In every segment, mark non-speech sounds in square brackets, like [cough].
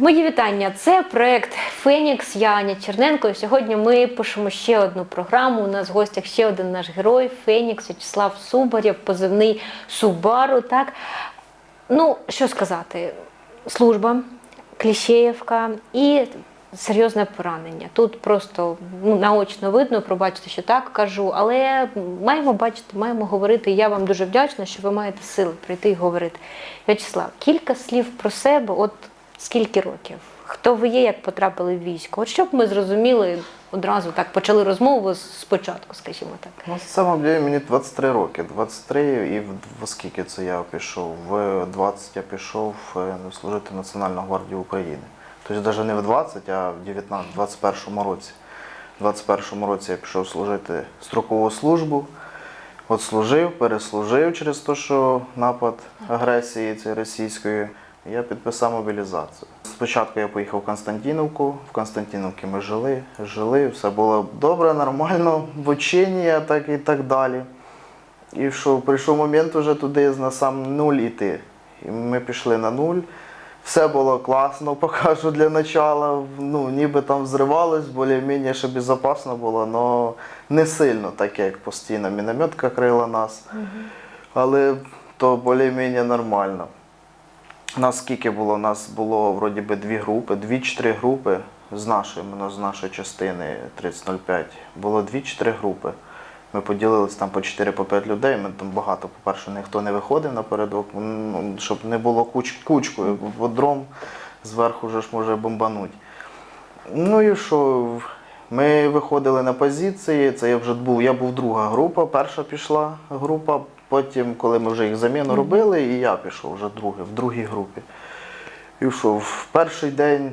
Мої вітання. Це проект Фенікс. Я Аня Черненко. І сьогодні ми пишемо ще одну програму. У нас в гостях ще один наш герой Фенікс В'ячеслав Субарєв, позивний Субару. Так ну що сказати, служба, Кліщеївка і серйозне поранення. Тут просто ну, наочно видно, пробачте, що так кажу, але маємо бачити, маємо говорити. Я вам дуже вдячна, що ви маєте сили прийти і говорити. В'ячеслав, кілька слів про себе. От скільки років? Хто ви є, як потрапили в військо? От щоб ми зрозуміли одразу так, почали розмову спочатку, скажімо так. Ну, самом деле мені 23 роки. 23 і в, скільки це я пішов? В 20 я пішов е, служити в Національну гвардію України. Тобто навіть не в 20, а в 19, 21 році. В 21 році я пішов служити строкову службу. От служив, переслужив через те, що напад агресії цієї російської. Я підписав мобілізацію. Спочатку я поїхав в Константинівку. В Константинівці ми жили, жили, все було добре, нормально, в учення, так і так далі. І що прийшов момент вже туди на сам нуль іти. І ми пішли на нуль. Все було класно, [laughs] покажу для начала. Ну, ніби там взривалось, більш-менш ще безпечно було, але не сильно, так як постійно мінометка крила нас. Але то більш-менш нормально. Нас скільки було? У нас було вроді би дві групи, дві чи три групи з нашої, іменно з нашої частини 3005. Було дві чи три групи. Ми поділились там по 4 по 5 людей. Ми там багато, по-перше, ніхто не виходив напередок, ну, щоб не було куч, кучкою. Бо дром зверху вже ж може бомбануть. Ну і що? Ми виходили на позиції. Це я вже був, я був друга група, перша пішла група. Потім, коли ми вже їх заміну робили, і я пішов вже другий, в другій групі. І що, в перший день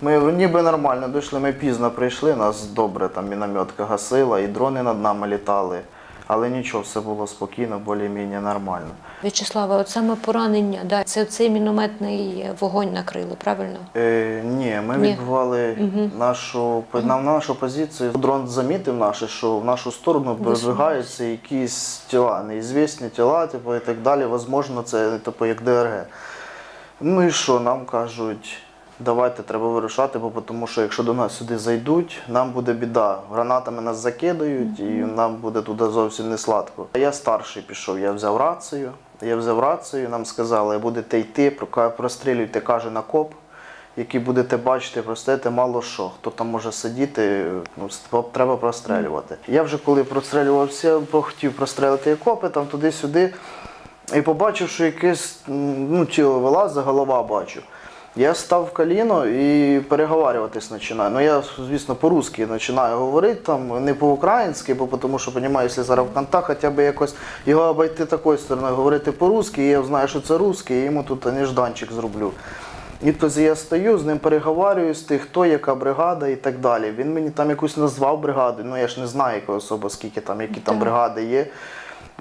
ми ніби нормально дійшли, ми пізно прийшли, нас добре там мінометка гасила, і дрони над нами літали. Але нічого, все було спокійно, більш-менш нормально. В'ячеславе, от саме поранення, да, це цей мінометний вогонь накрило, правильно? Е, ні, ми Ні. відбували нашу, на нашу позицію. Дрон замітив наше, що в нашу сторону передвигаються якісь тіла, неізвісні тіла, типу, і так далі. Возможно, це типу, як ДРГ. Ну і що, нам кажуть, давайте треба вирушати, бо тому що якщо до нас сюди зайдуть, нам буде біда. Гранатами нас закидають і нам буде туди зовсім не сладко. Я старший пішов, я взяв рацію. Я взяв рацію, нам сказали, будете йти, прострілюйте, каже, на коп, який будете бачити, простите мало що. Хто там може сидіти, ну, треба прострелювати. Я вже коли прострелювався, хотів прострелити копи там туди-сюди. І побачив, що якесь ну, тіло вилазить, голова бачу. Я став в коліно і переговарюватись починаю. Ну я, звісно, по-русски починаю говорити, там, не по-українськи, бо тому що розумію, якщо зараз в контакт, хоча б якось його обійти такою стороною, говорити по-русски, я знаю, що це русський, і йому тут нежданчик зроблю. І тоді я стою, з ним переговорюю з тих, хто, яка бригада і так далі. Він мені там якусь назвав бригаду, ну я ж не знаю, яка особа, скільки там, які там бригади є.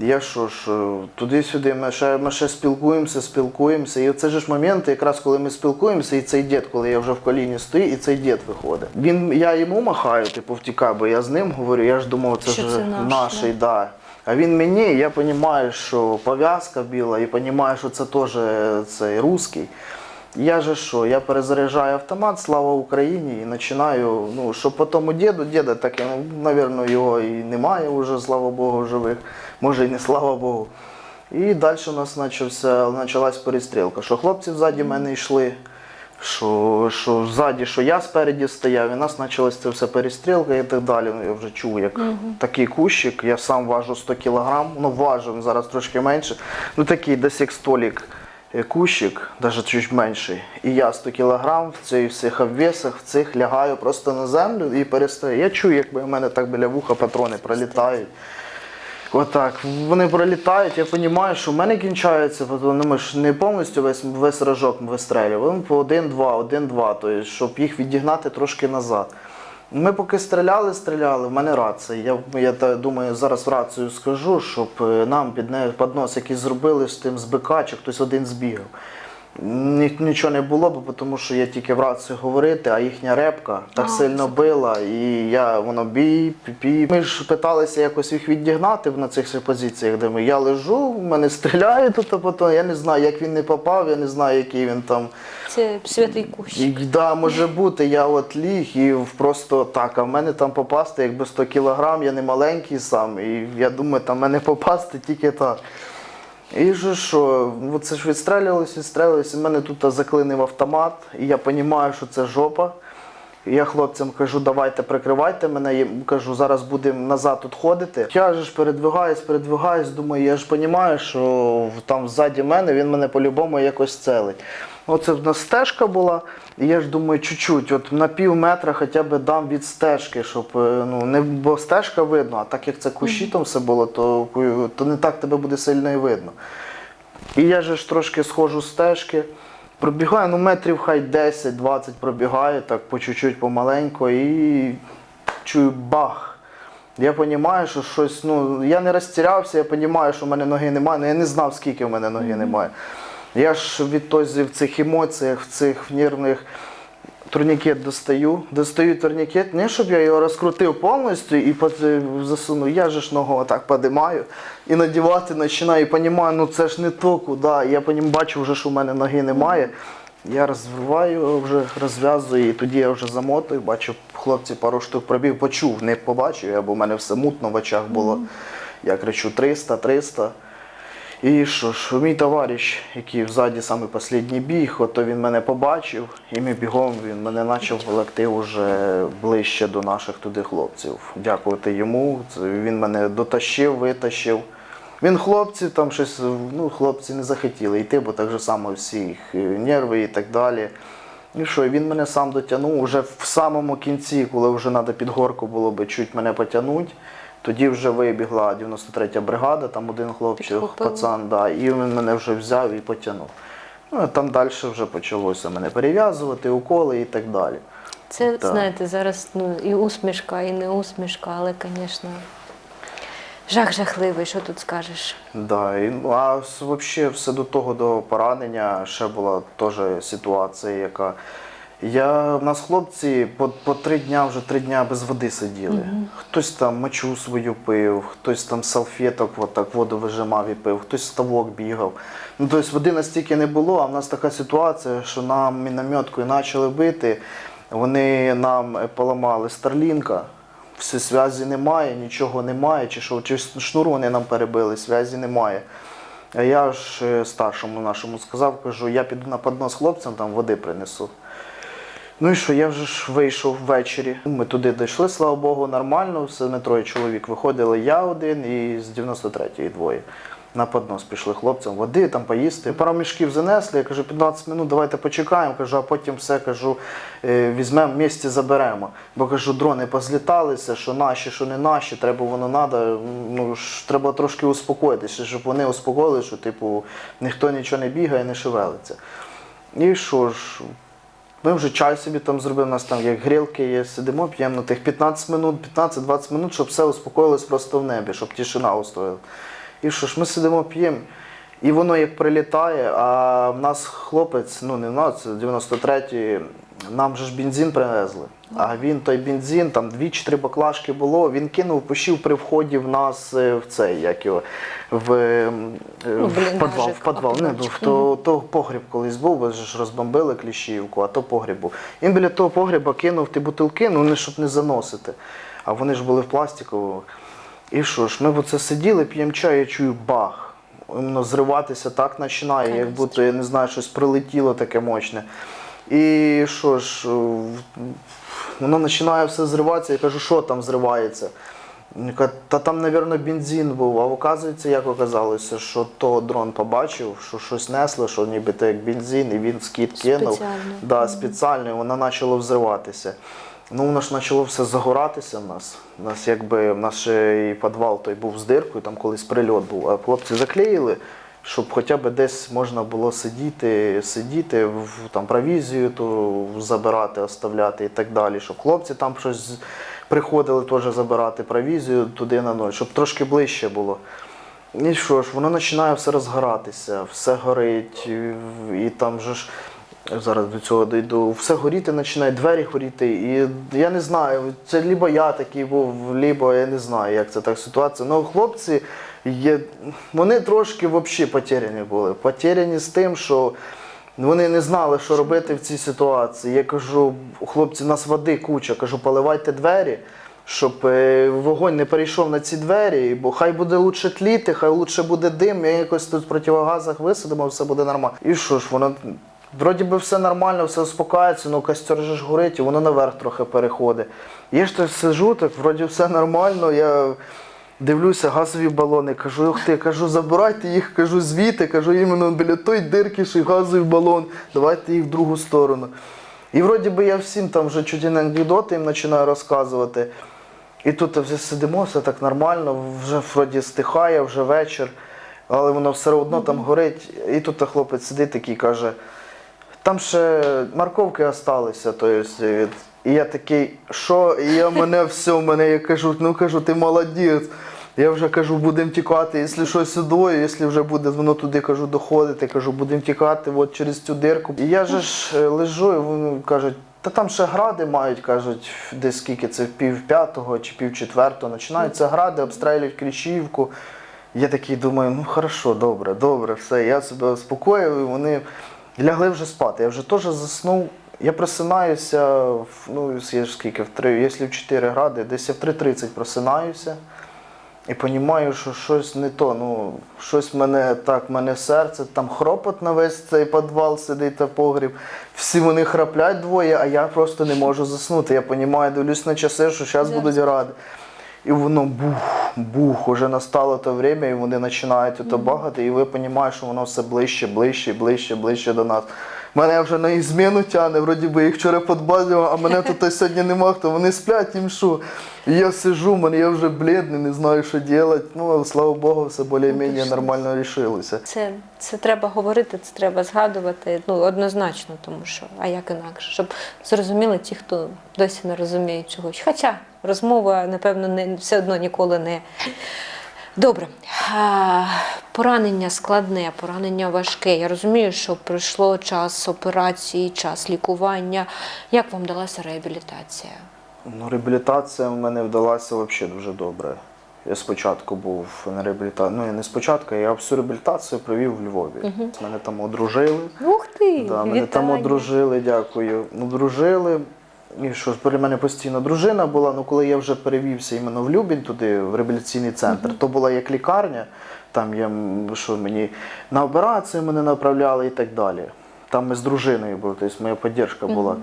Я що ж, е, туди-сюди ми ще, ми ще спілкуємося, спілкуємося. І це ж моменти, якраз коли ми спілкуємося, і цей дід, коли я вже в коліні стою, і цей дід виходить. Він, я йому махаю, типу, втікаю, бо я з ним говорю, я ж думав, це Що ж це наш, наший, да. А він мені, і я розумію, що пов'язка біла, і розумію, що це теж е, цей русський. Я же що, я перезаряджаю автомат, слава Україні, і починаю, ну, що по тому діду, діда таке, ну, напевно, його і немає вже, слава Богу, живих, може і не слава Богу. І далі у нас почався, почалась перестрілка, що хлопці ззаді мене йшли, що, що ззаді, що я спереді стояв, і у нас почалася це все перестрілка і так далі. Ну, я вже чув, як такий кущик, я сам важу 100 кг, ну важу, зараз трошки менше, ну такий десь як столік кущик, навіть чуть менший. І я 100 кг в цих всіх обвесах, в цих лягаю просто на землю і перестаю. Я чую, якби в мене так біля вуха патрони пролітають. Отак, вони пролітають, я розумію, що в мене кінчається, ну, ми ж не повністю весь, весь рожок вистрелюємо, по один-два, один-два, тобто, щоб їх відігнати трошки назад. Ми поки стріляли, стріляли, в мене рація. Я, я думаю, зараз рацію скажу, щоб е, нам під, не, під нос якийсь зробили з тим з БК, чи хтось один збігав. Ні, нічого не було, бо тому що я тільки в рацію говорити, а їхня репка так А, сильно била, і я воно бій, пі. Ми ж питалися якось їх відігнати на цих позиціях, де ми. Я лежу, в мене стріляють тут, а потім я не знаю, як він не попав, я не знаю, який він там. Це святий кущ. І, да, може бути, я от ліг і просто так, а в мене там попасти, якби 100 кілограм, я не маленький сам, і я думаю, там мене попасти тільки так. І що що, ну, це ж відстрелювалось, відстрелювалось, і мене тут заклинив автомат, і я розумію, що це жопа. Я хлопцям кажу, давайте прикривайте мене. Я кажу, зараз будемо назад тут ходити. Я ж передвигаюсь, передвигаюсь, думаю, я ж розумію, що там ззаді мене він мене по-любому якось целить. Оце в нас стежка була, і я ж думаю, чуть-чуть, от на пів метра хоча б дам від стежки, щоб е, ну не бо стежка видно, а так як це кущі там все було, то, то не так тебе буде сильно і видно. І я же ж трошки сходжу з стежки, пробігаю, ну метрів хай 10-20 пробігаю, так по чуть-чуть помаленько і чую бах. Я розумію, що щось, ну, я не розтірявся, я розумію, що в мене ноги немає, але я не знав, скільки в мене ноги немає. Я ж відтоді в цих емоціях, в цих нервних турнікет достаю, достаю турнікет, не щоб я його розкрутив повністю і пот- засунув. Я же ж ногу отак подимаю і надівати починаю, і розумію, ну це ж не то куди. Я по ньому бачу вже, що в мене ноги немає. Я розриваю, вже розв'язую, і тоді я вже замотую, бачу, хлопці пару штук пробіг, почув, не побачив, я, бо в мене все мутно в очах було. Я кричу 300, 300. І що ж, мій товариш, який взаді саме останній біг, от він мене побачив, і ми бігом він мене почав волокти вже ближче до наших туди хлопців. Дякувати йому. Він мене дотащив, витащив. Він хлопці, там щось, ну, хлопці не захотіли йти, бо так же само всі їх нерви і так далі. І що, він мене сам дотягнув. Уже в самому кінці, коли вже треба під горку було би чуть мене потягнути, тоді вже вибігла 93-я бригада, там один хлопчик, пацан, да, і він мене вже взяв і потягнув. Ну, там далі вже почалося мене перев'язувати, уколи і так далі. Це, Так. знаєте, зараз ну, і усмішка, і не усмішка, але, звісно, жах жахливий, що тут скажеш. Да, і, ну, а взагалі все до того, до поранення ще була теж ситуація, яка. Я, у нас хлопці по, по три дня вже три дня без води сиділи. Хтось там мочу свою пив, хтось там салфеток от так воду вижимав і пив, хтось ставок бігав. Ну, тобто води настільки не було, а в нас така ситуація, що нам мінометкою почали бити. Вони нам е, поламали старлінка, все зв'язі немає, нічого немає, чи що, чи шнур вони нам перебили, зв'язі немає. А я ж е, старшому нашому сказав, кажу, я піду на поднос хлопцям, там води принесу. Ну і що, я вже ж вийшов ввечері. Ми туди дійшли, слава Богу, нормально. Все ми троє чоловік виходили, я один і з 93-ї двоє. На поднос пішли хлопцям води, там поїсти. Пару мішків занесли, я кажу, 15 минут, давайте почекаємо, кажу, а потім все кажу, е, візьмемо в місті, заберемо. Бо кажу, дрони позліталися, що наші, що не наші, треба воно надо. Ну треба трошки успокоїтися, щоб вони успокоїли, що типу ніхто нічого не бігає, не шевелиться. І що ж, ми вже чай собі там зробили, у нас там як грілки є, сидимо, п'ємо на тих 15 минут, 15-20 минут, щоб все успокоїлось просто в небі, щоб тишина устояла. І що ж, ми сидимо, п'ємо. І воно як прилітає, а в нас хлопець, ну не в нас, 93-й, нам же ж бензин привезли. А він той бензин, там дві чи три баклажки було, він кинув, пошив при вході в нас е, в цей, як його, в, е, Ну, в підвал, в підвал. Не, окопчик. в то, то погріб колись був, бо ж розбомбили Кліщівку, а то погріб був. Він біля того погріба кинув ті бутилки, ну не щоб не заносити. А вони ж були в пластикових. І що ж, ми оце сиділи, п'ємо чай, я чую бах. Воно зриватися так починає, як будто, я не знаю, щось прилетіло таке мощне. І що ж, воно починає все зриватися, я кажу, що там зривається. Та там, мабуть, бензин був. А оказується, як оказалося, що то дрон побачив, що щось несло, що нібито як бензин, і він скид кинув. Спеціально. Да, спеціально, і воно почало взриватися. Ну, воно ж почало все загоратися в нас. У нас якби в і підвал той був з диркою, там колись прильот був, а хлопці заклеїли, щоб хоча б десь можна було сидіти, сидіти, там провізію ту забирати, оставляти і так далі, щоб хлопці там щось приходили теж забирати провізію туди на ноль, щоб трошки ближче було. І що ж, воно починає все розгоратися, все горить, і там же ж. Зараз до цього дійду. Все горіти починає, двері горіти. І я не знаю, це либо я такий був, либо я не знаю, як це так ситуація. Ну, хлопці є, вони трошки взагалі потеряні були. Потеряні з тим, що вони не знали, що робити в цій ситуації. Я кажу, хлопці, нас води куча, кажу, поливайте двері. Щоб е, вогонь не перейшов на ці двері, бо хай буде лучше тліти, хай лучше буде дим, я якось тут в противогазах висадимо, все буде нормально. І що ж, воно вроді би все нормально, все успокається, ну костер же ж горить, і воно наверх трохи переходить. Я ж так сижу, так вроді все нормально. Я дивлюся, газові балони, кажу, ух ти, кажу, забирайте їх, кажу, звідти, кажу, іменно біля той дирки, що газовий балон, давайте їх в другу сторону. І вроді би я всім там вже чуть не анекдоти їм починаю розказувати. І тут вже сидимо, все так нормально, вже вроді стихає, вже вечір, але воно все одно там горить. І тут хлопець сидить такий каже, там ще морковки осталися. То. І я такий, що? І я мене все, мене я кажу, ну кажу, ти молодець. Я вже кажу, будемо тікати, якщо щось сюди, якщо вже буде воно туди кажу, доходити, кажу, будемо тікати от через цю дирку. І я же ж е, лежу, і вони кажуть, та там ще гради мають, кажуть, десь скільки це пів п'ятого чи пів четвертого. Починаються гради, обстрілюють Кліщівку. Я такий думаю, ну хорошо, добре, добре, все. Я себе успокоїв, і вони лягли вже спати. Я вже теж заснув. Я просинаюся, в- ну, я ж скільки в 3, якщо в 4 гради, десь я в 3.30 просинаюся і розумію, що щось не то. Ну, щось мене так, мене серце, там хропот на весь цей підвал сидить та погріб. Всі вони храплять двоє, а я просто не можу заснути. Я розумію, дивлюсь на часи, що зараз будуть гради. І воно бух, бух, уже настало те время, і вони починають ото багати, і ви розумієте, що воно все ближче, ближче, ближче, ближче до нас. Мене вже на зміну тягне, вроді би їх вчора подбадив, а мене тут сьогодні нема хто. Вони сплять, їм що. І я сижу, мене я вже блідний, не знаю, що робити. Ну, але, слава Богу, все більш-менш нормально рішилося. Це, це треба говорити, це треба згадувати. Ну, однозначно, тому що, а як інакше, щоб зрозуміли ті, хто досі не розуміє чогось. Хоча розмова, напевно, не все одно ніколи не. Добре. Поранення складне, поранення важке. Я розумію, що пройшло час операції, час лікування. Як вам далася реабілітація? Ну, реабілітація в мене вдалася взагалі дуже добре. Я спочатку був на реабілітації. Ну, я не спочатку, я всю реабілітацію провів в Львові. Мене там одружили. Ух ти! Да, мене там одружили, дякую. Одружили. І що ж, при мене постійно дружина була, ну коли я вже перевівся іменно в Любінь туди, в реабілітаційний центр, то була як лікарня, там я що мені на операцію мене направляли і так далі. Там ми з дружиною були, тобто моя підтримка була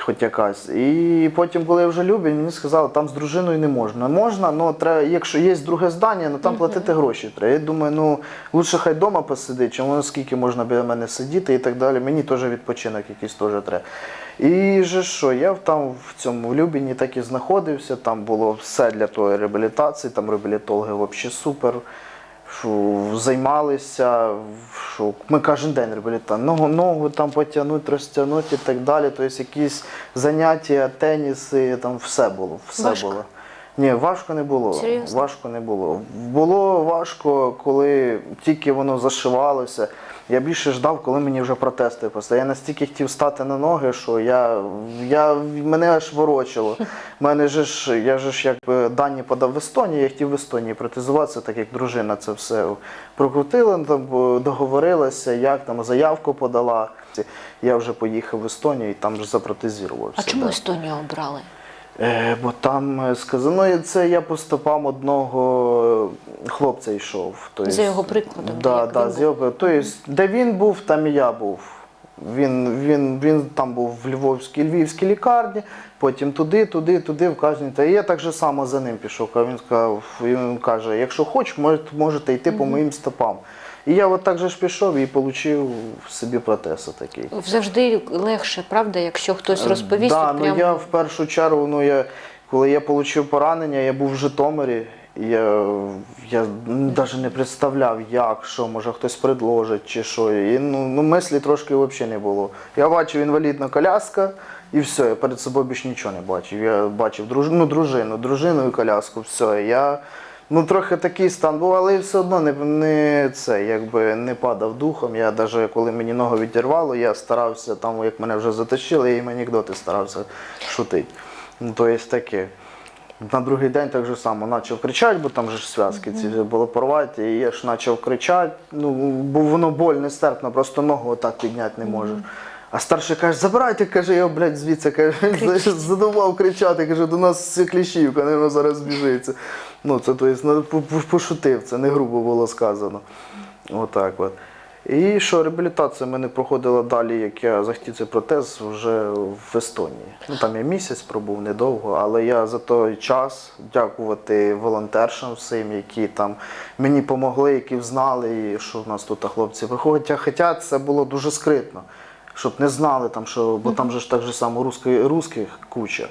хоч якась. І потім, коли я вже Любінь, мені сказали, там з дружиною не можна. Можна, але треба, якщо є друге здання, ну там платити гроші треба. Я думаю, ну лучше хай вдома посидить, воно скільки можна біля мене сидіти і так далі. Мені теж відпочинок якийсь теж треба. І же що, я там в цьому в Любіні так і знаходився, там було все для тої реабілітації, там реабілітологи взагалі супер. Що займалися, що ми кожен день реабілітація, ногу, ногу там потягнути, розтягнути і так далі. Тобто якісь заняття, теніси, там все було. Все Важко? було. Ні, важко не було. Серйозно? Важко не було. Було важко, коли тільки воно зашивалося. Я більше ждав, коли мені вже протести поставили. Я настільки хотів стати на ноги, що я, я мене аж ворочило. Мене же ж, я же ж якби дані подав в Естонії, я хотів в Естонії протезуватися, так як дружина це все прокрутила, там договорилася, як там заявку подала. Я вже поїхав в Естонію і там ж запротезувався. А чому. Естонію обрали? Е, бо там е, сказано, ну, це я по стопам одного хлопця йшов. Тобто, За його прикладом, Да, да, він з його, тобто, де він був, там і я був. Він, він, він там був в Львовській, Львівській лікарні, потім туди, туди, туди, в кожній. Та я так же само за ним пішов. А Він сказав, він каже, якщо хочеш, можете йти по моїм стопам. І я от так же ж пішов і отримав собі протез такий. Завжди легше, правда, якщо хтось розповість. Да, от ну прям... я в першу чергу, ну я коли я отримав поранення, я був в Житомирі. Я, я навіть не представляв, як, що, може хтось предложить чи що. І, ну, ну, мислі трошки взагалі не було. Я бачив інвалідна коляска і все, я перед собою більше нічого не бачив. Я бачив друж, ну, дружину, дружину і коляску, все. Я Ну, трохи такий стан був, але все одно не, не це, якби не падав духом. Я навіть коли мені ногу відірвало, я старався там, як мене вже затащили, я їм анекдоти старався шутити. Ну, то є таке. На другий день так же само почав кричати, бо там же ж зв'язки ці були порваті, і я ж почав кричати. Ну, бо воно боль нестерпна, просто ногу отак підняти не можеш. А старший каже, забирайте, каже, його, блядь, звідси каже, [laughs] задував кричати, каже, до нас все кліщівка, не зараз збіжиться. Ну, це то ну, по- по- пошутив, це не грубо було сказано. Отак от. І що реабілітація мене проходила далі, як я захотів цей протез вже в Естонії. Ну там я місяць пробув недовго, але я за той час дякувати волонтершам всім, які там мені допомогли, які знали, що в нас тут хлопці виходять. Хоча це було дуже скритно, щоб не знали там, що бо там же ж так же само русських куча.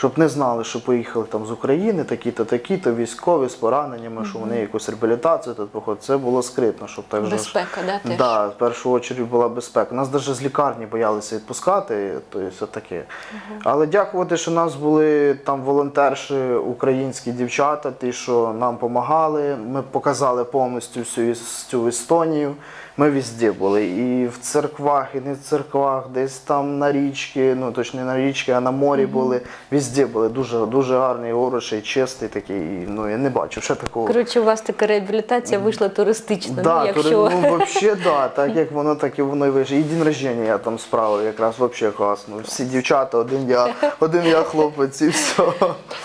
Щоб не знали, що поїхали там з України, такі-то, такі-то, військові з пораненнями, що вони якусь реабілітацію тут походять. Це було скритно, щоб так же Безпека, да, теж? Да, в першу чергу була безпека. Нас навіть з лікарні боялися відпускати, то все таке. Але дякувати, що нас були там волонтерші, українські дівчата, ті, що нам допомагали. Ми показали повністю всю цю Естонію. Ми везде були. І в церквах, і не в церквах, десь там на річці, ну точно не на річці, а на морі були. Везде були дуже, дуже гарний хороший, чистий такий. І, ну я не бачив ще такого. Коротше, у вас така реабілітація вийшла туристична. Да, ну, якщо... тури- ну вообще да, [laughs] так як воно, так і воно і вийшло. І день рождення я там справив, якраз вообще класно. Всі дівчата, один я, [laughs] один я хлопець і все.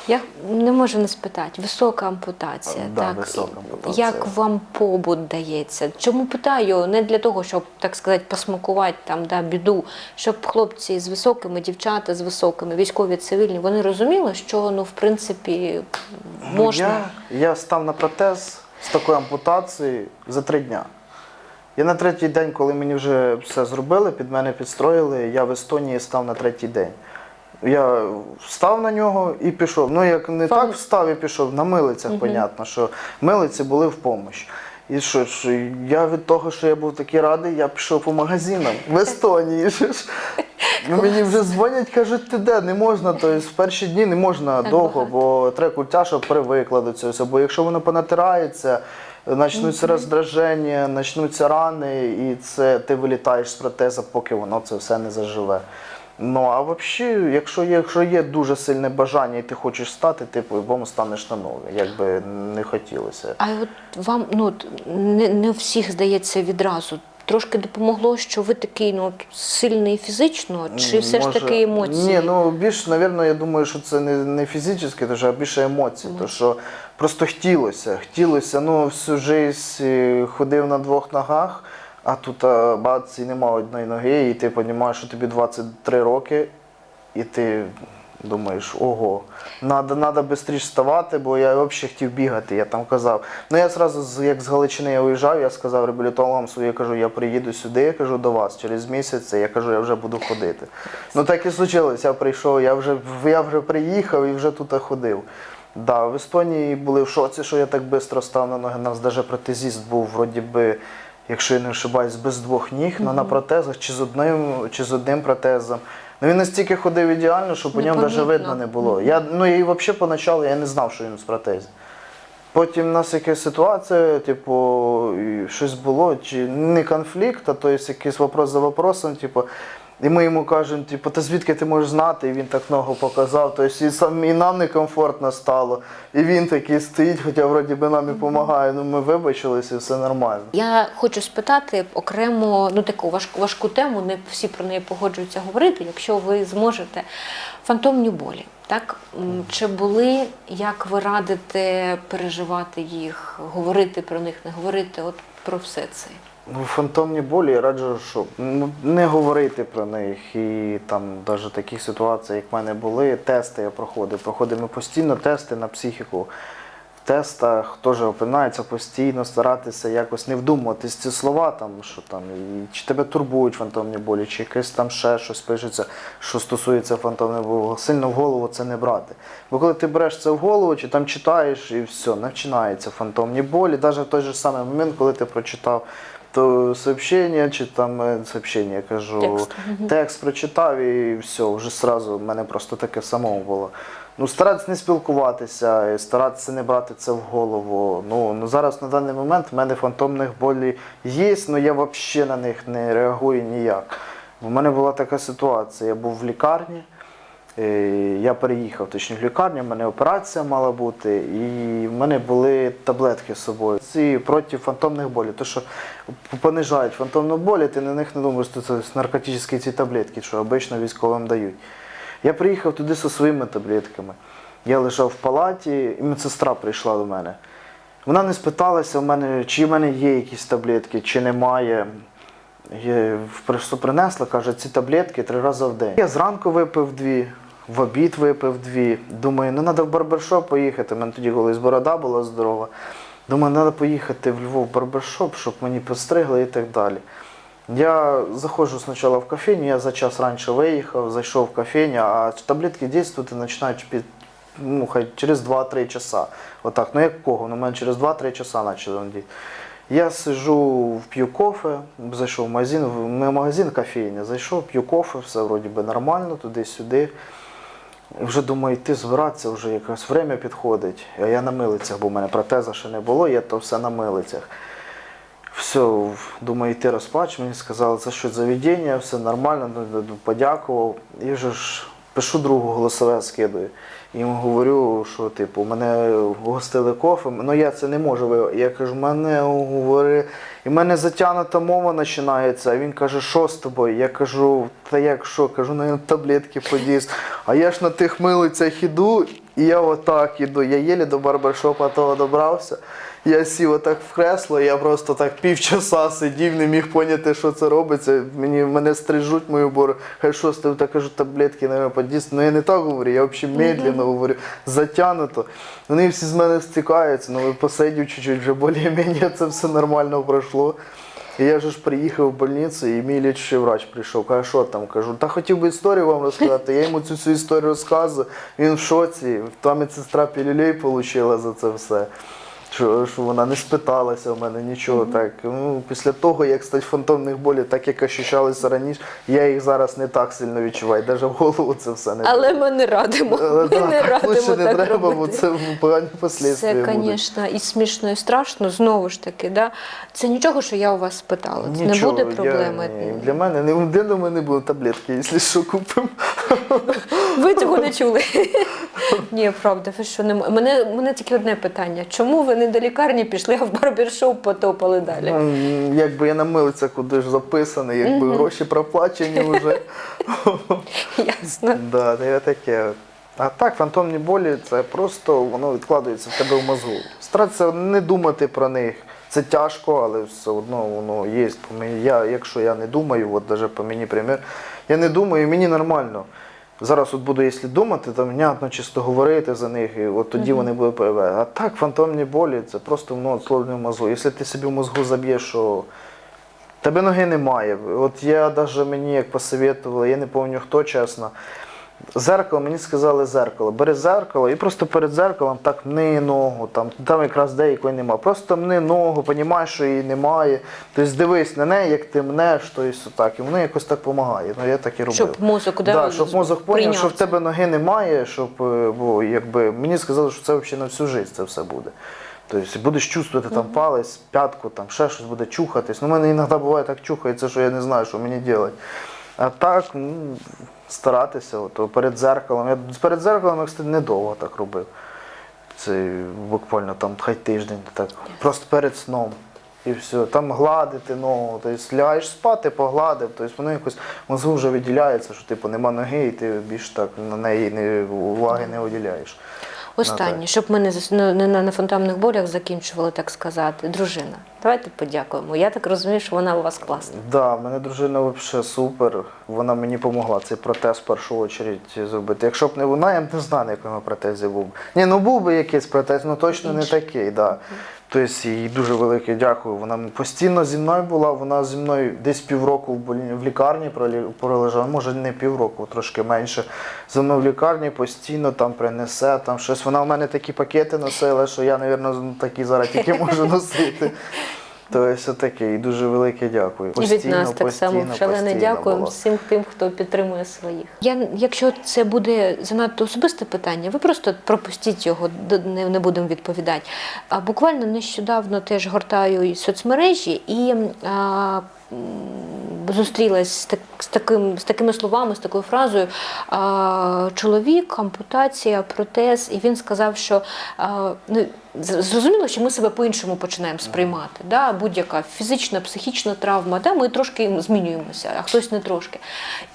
Я не можу не спитати. Висока ампутація. Да, так. висока ампутація. Як вам побут дається? Чому питаю? Не для того, щоб, так сказати, посмакувати там, да, біду, щоб хлопці з високими, дівчата з високими, військові, цивільні, вони розуміли, що ну, в принципі, можна. Я, я став на протез з такою ампутацією за три дня. Я на третій день, коли мені вже все зробили, під мене підстроїли, я в Естонії став на третій день. Я встав на нього і пішов. Ну, як не Вам- так встав і пішов, на милицях, понятно, що милиці були в помощь. І що ж, я від того, що я був такий радий, я пішов по магазинам в Естонії. [laughs] Ну, мені вже дзвонять, кажуть, ти де, не можна, тобто в перші дні не можна довго, бо треба куття, щоб привикла до цього. Бо якщо воно понатирається, почнуться роздраження, почнуться рани, і це ти вилітаєш з протеза, поки воно це все не заживе. Ну а взагалі, якщо є, якщо є дуже сильне бажання і ти хочеш стати, ти по-любому станеш на ноги, як би не хотілося. А от вам ну, не, не всіх здається відразу. Трошки допомогло, що ви такий ну, сильний фізично, чи все ж таки емоції? Ні, ну більш, напевно, я думаю, що це не, не фізично, а більше емоцій. То що просто хотілося. Хотілося, ну, всю життя ходив на двох ногах, а тут а, бац, і нема одної ноги, і ти розумієш, що тобі 23 роки, і ти думаєш, ого, надо, надо швидше вставати, бо я взагалі хотів бігати. Я там казав. Ну я зразу, як з Галичини я уїжджав, я сказав реабілітологам своїм, я кажу, я приїду сюди, я кажу до вас через місяць, я кажу, я вже буду ходити. Ну так і случилось. Я прийшов, я вже, я вже приїхав і вже тут ходив. Да, в Естонії були в шоці, що я так швидко став на ноги. У нас навіть протезіст був, вроді би, якщо я не ошибаюсь, без двох ніг, але на протезах чи з одним, чи з одним протезом. Ну він настільки ходив ідеально, що по ньому навіть Непомітно. видно не було. Я, ну і взагалі поначалу я не знав, що він з протезі. Потім у нас якась ситуація, типу, і щось було, чи не конфлікт, а то є якийсь вопрос за вопросом, типу, і ми йому кажемо, типу, та звідки ти можеш знати? І він так ногу показав. Тобто і, сам, і нам некомфортно стало. І він такий стоїть, хоча вроді би нам і допомагає. Ну ми вибачилися, і все нормально. Я хочу спитати окремо ну таку важку, важку тему, не всі про неї погоджуються говорити. Якщо ви зможете, фантомні болі. Так чи були, як ви радите переживати їх, говорити про них, не говорити? От про все це. Ну, фантомні болі я раджу, щоб ну, не говорити про них. І там навіть таких ситуацій, як в мене були, тести я проходив. Проходимо постійно тести на психіку. В тестах теж опинається постійно старатися якось не вдумуватись ці слова, там, що там, і, чи тебе турбують фантомні болі, чи якесь там ще щось пишеться, що стосується фантомних болі. Сильно в голову це не брати. Бо коли ти береш це в голову, чи там читаєш, і все, починаються фантомні болі. Навіть в той же самий момент, коли ти прочитав то сообщення, чи там е, сообщення, я кажу, Текст. текст прочитав і все, вже сразу в мене просто таке самого було. Ну, старатися не спілкуватися, старатися не брати це в голову. Ну, ну зараз на даний момент в мене фантомних болі є, але я взагалі на них не реагую ніяк. У мене була така ситуація, я був в лікарні. Е, Я переїхав точно в лікарню, в мене операція мала бути, і в мене були таблетки з собою. Ці проти фантомних болів. То, що понижають фантомну болі, ти на них не думаєш, що це наркотичні ці таблетки, що обично військовим дають. Я приїхав туди зі своїми таблетками. Я лежав в палаті, і медсестра прийшла до мене. Вона не спиталася в мене, чи в мене є якісь таблетки, чи немає. Я принесла, каже, ці таблетки три рази в день. Я зранку випив дві, в обід випив дві. Думаю, ну треба в барбершоп поїхати. У мене тоді колись борода була здорова. Думаю, треба поїхати в Львов в барбершоп, щоб мені постригли і так далі. Я заходжу спочатку в кофейню, я за час раніше виїхав, зайшов в кофейню, а таблетки дійствувати починають під, ну, хай через 2-3 часа. Отак, ну як кого? Ну, мене через 2-3 часа почали діяти. Я сижу, п'ю кофе, зайшов в магазин, в магазин кофейня, зайшов, п'ю кофе, все вроді би нормально, туди-сюди. Вже думаю, йти збиратися, вже якесь время підходить. А я на милицях, бо в мене протеза ще не було, я то все на милицях. Все, думаю, йти розплач, Мені сказали, це що заведення, все нормально, ну, ну, ну, подякував. І вже ж пишу другу голосове скидаю. Йому говорю, що типу, мене гостили кофе, ну я це не можу. Я кажу, мене говори. І в мене затягнута мова починається. А він каже, що з тобою? Я кажу, та як що? Кажу, на таблетки подіс. А я ж на тих милицях іду, і я отак іду. Я єлі до барбершопа того добрався. Я сів отак в кресло, я просто так півчаса сидів, не міг поняти, що це робиться. Мені мене стрижуть мою бору. Хай що з тебе, так кажу, таблетки не подіс. Ну я не так говорю, я взагалі медленно говорю, затягнуто. Вони всі з мене стікаються, ну посидів чуть-чуть, вже більш-менш це все нормально пройшло. І я ж приїхав в больницю, і мій лічий врач прийшов. Каже, що там? Кажу, та хотів би історію вам розказати. Я йому цю всю історію розказую. Він в шоці. Там медсестра пілюлей отримала за це все. Що, що вона не спиталася в мене нічого так. Ну, після того, як стать фантомних болів, так як ощущалися раніше, я їх зараз не так сильно відчуваю. Навіть в голову це все не Але ми не радимо. Але Ми так, не радимо лучше не так треба, бо це погані послідствия Це, звісно, і смішно, і страшно. Знову ж таки, да? це нічого, що я у вас спитала. Це Нічого, не буде я- проблеми. ні, для мене не де до мене були таблетки, якщо що купимо. [laughs] Ви цього не чули. Ні, правда, ви що не мене, мене тільки одне питання. Чому ви не до лікарні пішли, а в барбершоп потопали далі? Ну, Якби я на милицях куди ж записаний, якби гроші проплачені вже. Ясно. да, я таке. А так, фантомні болі це просто воно відкладається в тебе в мозгу. Старатися не думати про них. Це тяжко, але все одно воно є. Я, якщо я не думаю, от навіть по мені примір, я не думаю, мені нормально. Зараз от буду, якщо думати, то внятно чисто говорити за них, і от тоді вони будуть появляти. А так, фантомні болі це просто ну, словно в мозгу. Якщо ти собі в мозгу заб'єш, що Тебе ноги немає. От я навіть мені як посоветували, я не пам'ятаю хто чесно. Зеркало, мені сказали зеркало. Бери зеркало і просто перед зеркалом так мни ногу, там, там якраз деякої немає. Просто мни ногу, розумієш, що її немає. Тобто дивись на неї, як ти мнеш, тобто так. І воно якось так допомагає. Ну я так і робив. Щоб мозок да, да, щоб мозок поняв, що в тебе ноги немає, щоб е, бо якби мені сказали, що це взагалі на всю життя це все буде. Тобто будеш чувствувати там палець, п'ятку, там ще щось буде чухатись. Ну, мене іноді буває так чухається, що я не знаю, що мені робити. А так, ну, старатися, от, перед зеркалом. Я перед зеркалом я, кстати, недовго так робив. Це буквально там хай тиждень, так, просто перед сном. І все. Там гладити ногу, тобто лягаєш спати, погладив, тобто воно якось мозгу вже виділяється, що типу нема ноги, і ти більш так на неї уваги не виділяєш. Останнє, щоб ми не, не, не на фонтанних болях закінчували, так сказати. Дружина. Давайте подякуємо. Я так розумію, що вона у вас класна. Да, мене дружина взагалі супер. Вона мені допомогла цей протез в першу чергу зробити. Якщо б не вона, я б не знаю, на якому протезі був. Ні, ну був би якийсь протез, ну точно не Інший. такий. Да. Тобто їй дуже велике дякую. Вона постійно зі мною була, вона зі мною десь півроку в, лікарні пролежала, може не півроку, трошки менше. Зі мною в лікарні постійно там принесе, там щось. Вона в мене такі пакети носила, що я, мабуть, такі зараз тільки можу носити. [laughs] Тобто таке, і дуже велике дякую. І від нас так само постійно, шалене постійно дякуємо було. всім тим, хто підтримує своїх. Я, якщо це буде занадто особисте питання, ви просто пропустіть його, не, не будемо відповідати. А буквально нещодавно теж гортаю і соцмережі і а, зустрілась з, так, з, таким, з такими словами, з такою фразою а, чоловік, ампутація, протез, і він сказав, що а, ну, зрозуміло, що ми себе по-іншому починаємо сприймати. Да? Будь-яка фізична, психічна травма, да? ми трошки змінюємося, а хтось не трошки.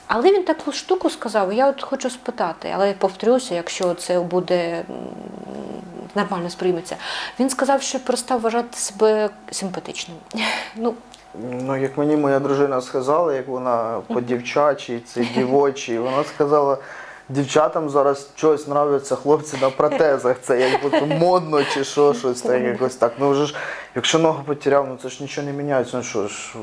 Але він таку штуку сказав, я от хочу спитати, але я повторюся, якщо це буде нормально сприйметься. Він сказав, що перестав вважати себе симпатичним. [laughs] Ну, Ну, як мені моя дружина сказала, як вона по [laughs] дівчачій, це дівочій, вона сказала, дівчатам зараз щось нравиться хлопці на протезах. Це як модно чи що, щось так, якось так. Ну вже ж, якщо ногу потеряв, ну це ж нічого не міняється. Ну що ж,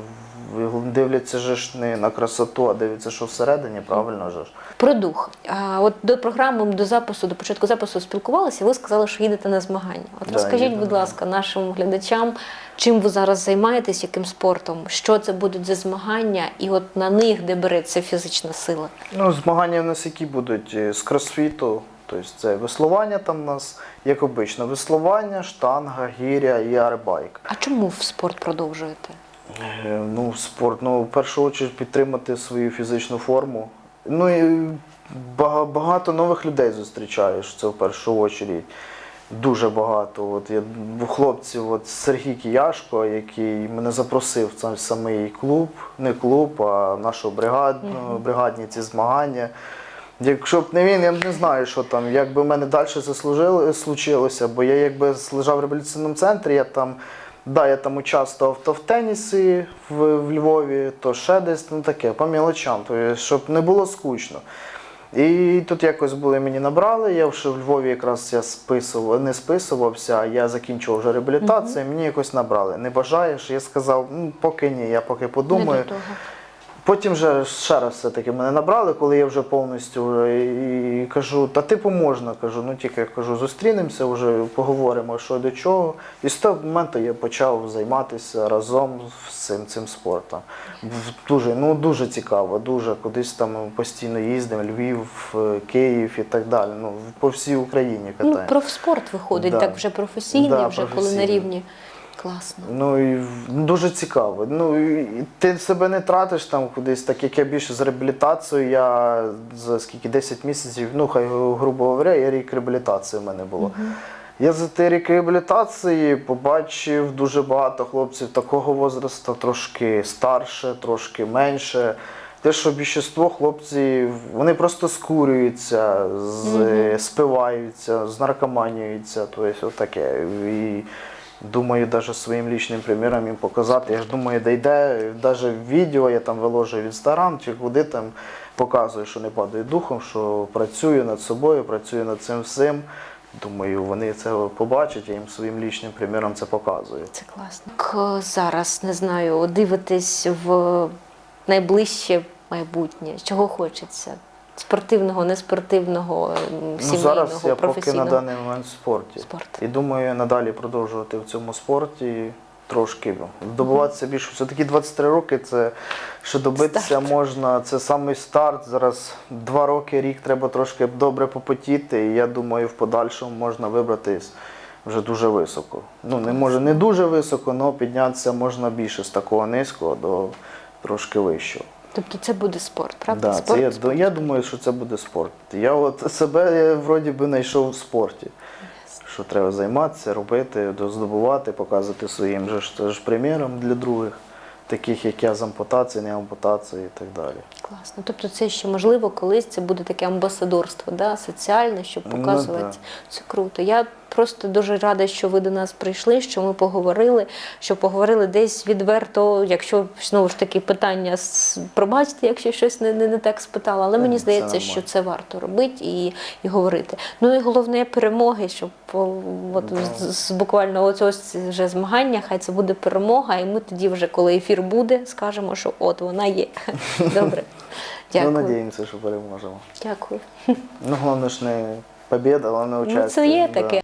дивляться же ж не на красоту, а дивляться, що всередині, правильно же ж. Про дух. А, от до програми, до запису, до початку запису спілкувалися, ви сказали, що їдете на змагання. От Да, розкажіть, їду будь ласка, нашим глядачам, чим ви зараз займаєтесь, яким спортом, що це будуть за змагання, і от на них, де береться фізична сила. Ну, змагання в нас які будуть е, з кросфіту, тобто це веслування там у нас, як обично, веслування, штанга, гіря і арбайк. А чому в спорт продовжуєте? Е, Ну, спорт, ну, в першу чергу підтримати свою фізичну форму. Ну і багато нових людей зустрічаєш, це в першу чергу. Дуже багато. От я хлопців, от Сергій Кияшко, який мене запросив в цей самий клуб, не клуб, а нашу бригадну, бригадні ці змагання. Якщо б не він, я б не знаю, що там, як би в мене далі це случилося, бо я якби лежав в реабілітаційному центрі, я там, да, я там участвував то в тенісі в, в Львові, то ще десь, ну таке, по мілочам, то, щоб не було скучно. І тут якось були мені набрали. Я вже в Львові якраз я списував, не списувався, я закінчував вже реабілітацію, мені якось набрали. Не бажаєш? Я сказав, ну поки ні, я поки подумаю. Не до того. Потім вже ще раз все-таки мене набрали, коли я вже повністю і кажу, та типу можна, кажу, ну тільки кажу, зустрінемося, вже поговоримо, що до чого. І з того моменту я почав займатися разом з цим, цим спортом. Дуже, ну, дуже цікаво, дуже кудись там постійно їздимо, Львів, е, Київ і так далі. Ну, по всій Україні Ну, катаємо. профспорт виходить, Да. так вже професійний, Да, вже коли на рівні. Класно. Ну і дуже цікаво. Ну і ти себе не тратиш там кудись, так як я більше з реабілітацією. Я за скільки 10 місяців, ну хай грубо говоря, я рік реабілітації в мене було. Я за той рік реабілітації побачив дуже багато хлопців такого возрасту, трошки старше, трошки менше. Те, що більшість хлопців, вони просто скурюються, з, спиваються, знаркоманюються, тобто отаке. І думаю, навіть своїм лічним приміром їм показати. Я ж думаю, де йде, навіть відео я там виложую в інстаграм чи куди там показую, що не падаю духом, що працюю над собою, працюю над цим всім. Думаю, вони це побачать, я їм своїм лічним приміром це показую. Це класно. Як зараз не знаю, дивитись в найближче майбутнє, чого хочеться? Спортивного, неспортивного, м, Ну, зараз я поки на даний момент в спорті. спорт. І думаю, надалі продовжувати в цьому спорті. Трошки добуватися більше. Все-таки 23 роки це ще добитися Старт. можна. Це самий старт. Зараз два роки, рік треба трошки добре попотіти. І я думаю, в подальшому можна вибратись вже дуже високо. Ну не може не дуже високо, але піднятися можна більше з такого низького до трошки вищого. Тобто це буде спорт, правда? Да, спорт, це я, спорт. я думаю, що це буде спорт. Я от себе я, вроді би знайшов в спорті. Що треба займатися, робити, здобувати, показувати своїм же ж, ж приміром для других, таких як я з ампутації, не ампутації і так далі. Класно. Тобто це ще можливо колись це буде таке амбасадорство, да? соціальне, щоб Ну, показувати. да. Це круто. Я просто дуже рада, що ви до нас прийшли, що ми поговорили, що поговорили десь відверто, якщо знову ж таки питання пробачте, якщо щось не, не, не так спитала. Але мені здається, що це варто робити і, і говорити. Ну і головне перемоги, щоб от, з, з буквально ось ось вже змагання, хай це буде перемога, і ми тоді, вже коли ефір буде, скажемо, що от вона є. [laughs] Добре. Дякую. Ну, надіємося, що переможемо. Дякую. Ну, головне ж не побіда, головне Ну, участь. це є таке.